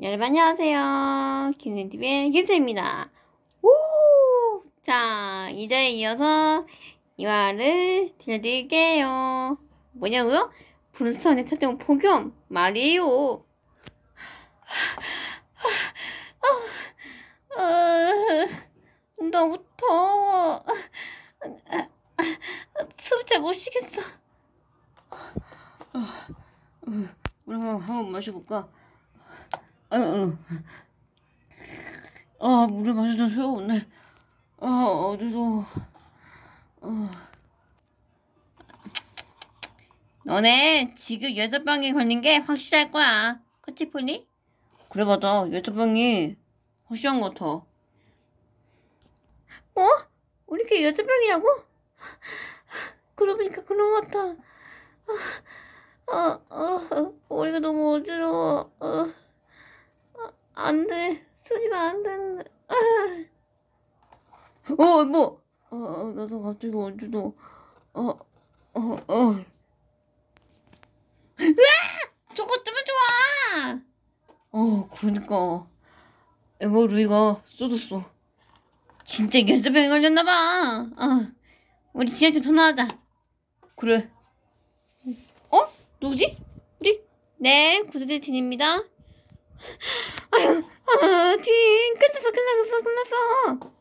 여러분 안녕하세요. 김진TV의 김수입니다. 오! 자, 이제 이어서 이화를 들려드릴게요. 뭐냐고요? 브루스턴의 찾아온 폭염 말이에요. 어, 너무 더워. 숨 잘 못 쉬겠어. 우리 한번 마셔볼까? 어, 어. 아, 물을 마시던 소용 없네. 아, 어디서. 어. 너네 지금 여섯병에 걸린 게 확실할 거야. 그치, 폴리? 그래, 맞아. 여섯병이 확실한 것 같아. 뭐? 우리 게 여섯병이라고? 그러고 보니까 그런 것 같아. 아, 어, 머리가 너무 어지러워. 어. 안 돼. 쓰지마, 안 되는데. 아. 어, 뭐. 어, 어, 나도 갑자기 어지러워. 어, 어, 어. 으아! 저거 뜨면 좋아! 어, 그러니까. 에버 루이가 쏟았어. 진짜 열쇠병에 걸렸나봐. 어. 우리 지한테 전화하자. 그래. 어? 누구지? 우리? 네, 구두대 진입니다. 아유, 아, 진, 끝났어, 끝났어, 끝났어.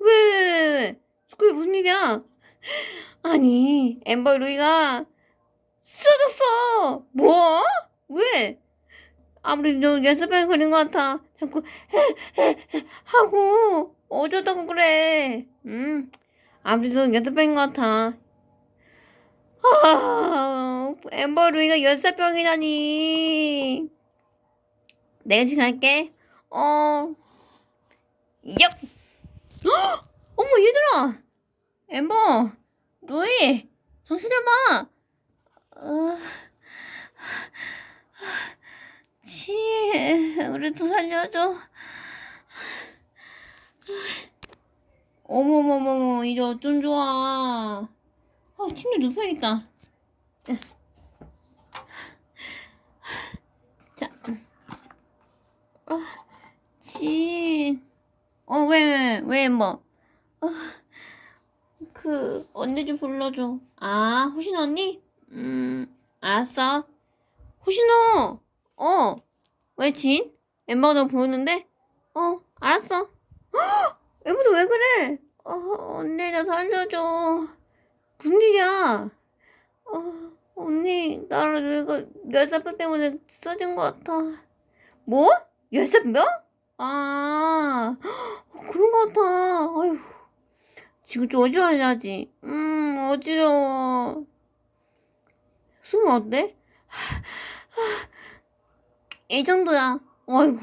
왜, 왜, 왜? 그게 무슨 일이야? 아니, 엠버 루이가 쓰러졌어. 뭐? 왜? 아무래도 연습병에 걸린 것 같아. 자꾸 하고 어쩌다고 그래. 음, 아무래도 연습병인 것 같아. 아, 엠버 루이가 연습병이라니. 내가 지금 할게. 어, 얍! 헉! 어머, 얘들아! 엠버, 루이, 정신 차봐! 어, 치, 그래도 살려줘. 어머머머머, 이제 어쩜 좋아. 아, 침대 눕혀야겠다. 자, 아, 진. 어, 왜, 왜, 왜, 뭐. 어, 그, 언니 좀 불러줘. 아, 호신 언니? 음, 알았어. 호신호! 어, 왜 진? 엠버가 너 보였는데? 어, 알았어. 헉! 엠버도 왜 그래? 어, 언니 나 살려줘. 무슨 일이야? 어, 언니, 나를 내가 열사병 때문에 써진 것 같아. 뭐? 열사병? 아, 헉, 그런 것 같아. 아휴, 지금 좀 어지러워야지. 음, 어지러워. 숨은 어때? 이 정도야. 아이고.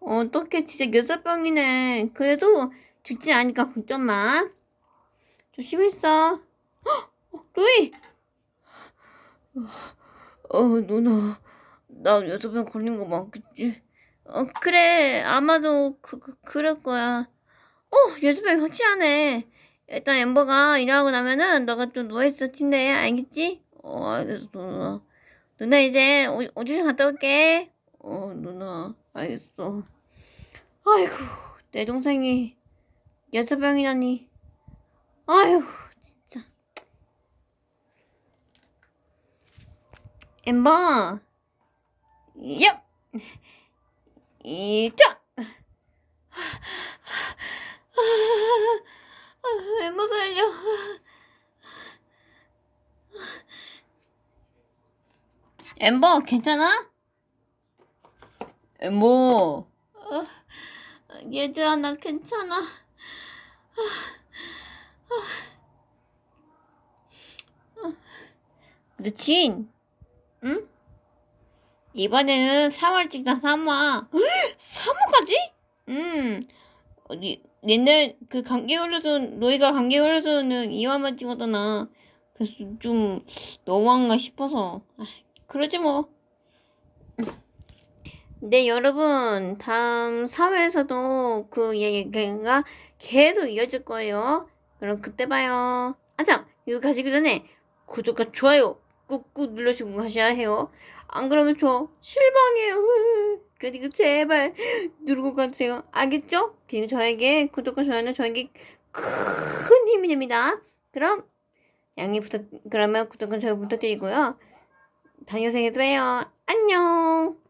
어떡해, 진짜 열사병이네. 그래도 죽지 않으니까 걱정 마. 좀 쉬고 있어. 헉! 어, 루이! 어, 누나. 나 여섯 병 걸린 거 맞겠지? 어, 그래. 아마도 그, 그, 그럴 거야. 어, 여섯병 확실하네. 일단 엠버가 일하고 나면은 너가 좀 누워있어, 침대에. 알겠지? 어, 알겠어, 누나. 누나 이제 오, 오디션 갔다 올게. 어, 누나. 알겠어. 아이고, 내 동생이 여섯병이라니. 아휴, 진짜. 엠버. 얍! 이자! 아, 엠버 살려. 엠버, 괜찮아? 엠버. 어, 얘들아, 나 괜찮아. 근데 진, 응? 이번에는 3월 찍자 3화. 3화까지? 응. 어디 옛날 그 감기 걸려서 너희가 감기 걸려서는 2화만 찍었잖아. 그래서 좀 너무한가 싶어서. 아, 그러지 뭐. 네 여러분 다음 4회에서도 그 얘기가 계속 이어질 거예요. 그럼 그때 봐요. 아 참 이거 가시기 전에 구독과 좋아요 꾹꾹 눌러주고 가셔야 해요. 안 그러면 저 실망해요. 그러니까 제발 누르고 가세요. 알겠죠? 그리고 저에게 구독과 좋아요는 저에게 큰 힘이 됩니다. 그럼 양해 부탁 그러면 구독과 좋아요 부탁드리고요. 다음 영상에서 봬요. 안녕.